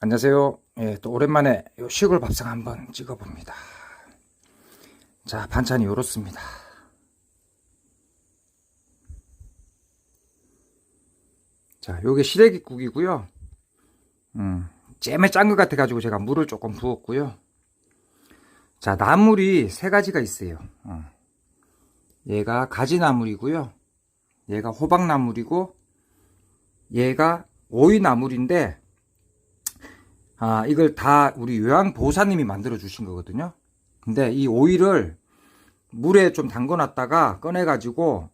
안녕하세요. 예, 또 오랜만에 요 시골 밥상 한번 찍어봅니다. 자, 반찬이 요렇습니다. 자, 요게 시래기국이고요. 음, 잼에 짠 것 같아가지고 제가 물을 조금 부었고요. 자, 나물이 세 가지가 있어요. 어. 얘가 가지나물이고요. 얘가 호박나물이고, 얘가 오이나물인데, 아, 이걸 다 우리 요양보호사님이 만들어 주신 거거든요. 근데 이 오이를 물에 좀 담궈 놨다가 꺼내 가지고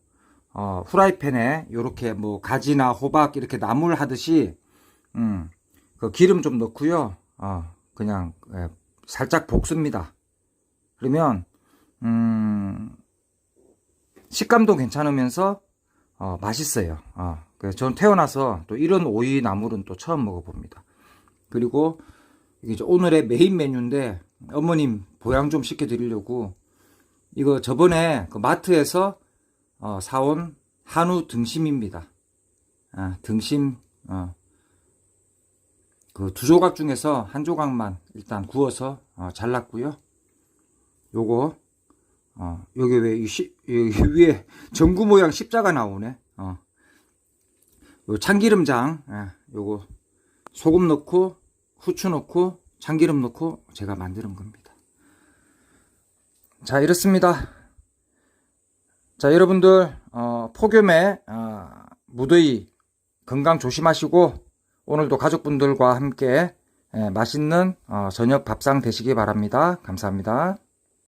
어, 후라이팬에 요렇게 뭐 가지나 호박 이렇게 나물 하듯이 음, 그 기름 좀 넣고요. 어, 그냥 예, 살짝 볶습니다. 그러면 음, 식감도 괜찮으면서 어, 맛있어요. 어, 그래서 저는 태어나서 또 이런 오이 나물은 또 처음 먹어봅니다. 그리고 이게 오늘의 메인 메뉴인데 어머님 보양 좀 시켜드리려고 이거 저번에 그 마트에서 어, 사온 한우 등심입니다. 아, 등심 어, 그두 조각 중에서 한 조각만 일단 구워서 어, 잘랐고요. 요거 어, 여기 왜 이 위에 전구 모양 십자가 나오네. 어. 요 참기름장 예, 요거 소금 넣고 후추 넣고 참기름 넣고 제가 만드는 겁니다. 자 이렇습니다. 자 여러분들 어, 폭염에 어, 무더위 건강 조심하시고 오늘도 가족분들과 함께 예, 맛있는 어, 저녁 밥상 되시기 바랍니다. 감사합니다.